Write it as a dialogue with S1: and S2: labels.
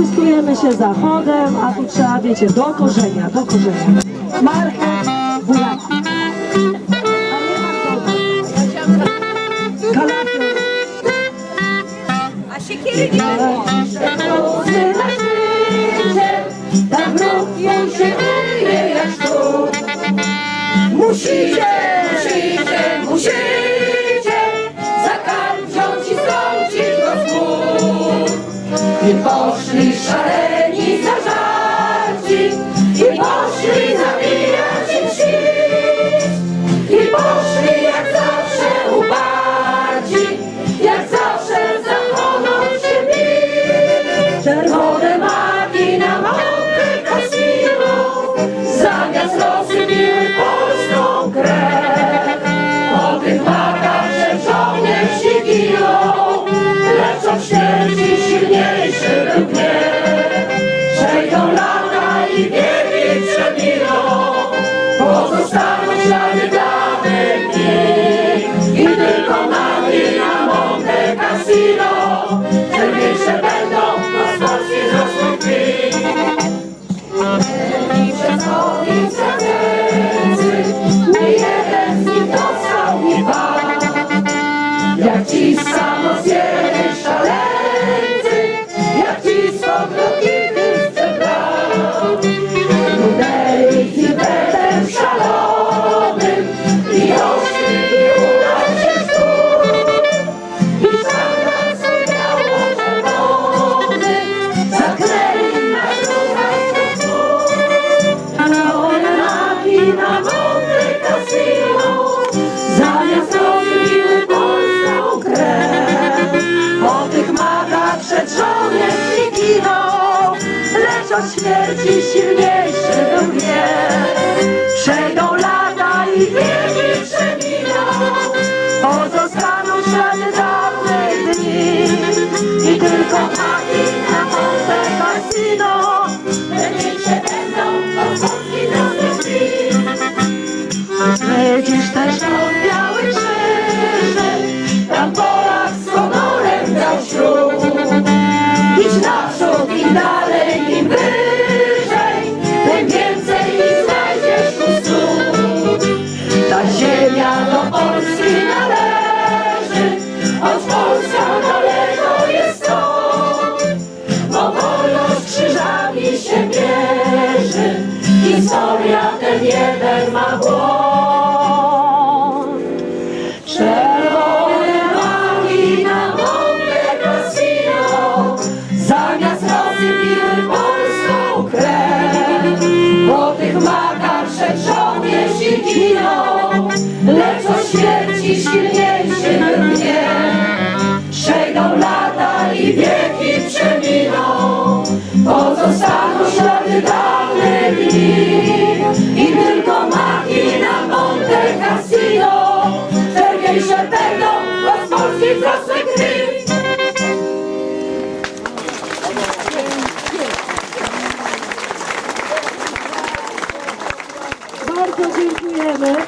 S1: Błyskujemy się zachodem, a tu trzeba, wiecie, do korzenia, do korzenia. Marchew, buraki. A
S2: siekiery nie było.
S1: Świecie, tak równie się kryje jak sztuk.
S3: Musicie, musicie, gdy poszli szaleńcy. I tylko magi na Monte Cassino, śmierci silniejszy był gniew. Przejdą lata i wieki przeminą, pozostaną ślady dawnych dni. I tylko magi na Monte Cassino, cenniejsze będą od polskich dni. Przecież też od białych krzyży Tam Polak z honorem dał ślub Idź naprzód i dalej Ziemia do Polski należy Choć Polska daleko jest stąd Bo wolność krzyżami się bierze Historia ten jeden ma błąd. Czerwone magi na Monte Cassino Zamiast rozsypiły polską krew. Po tych magach przed żołnierz giną Teşekkür ederim.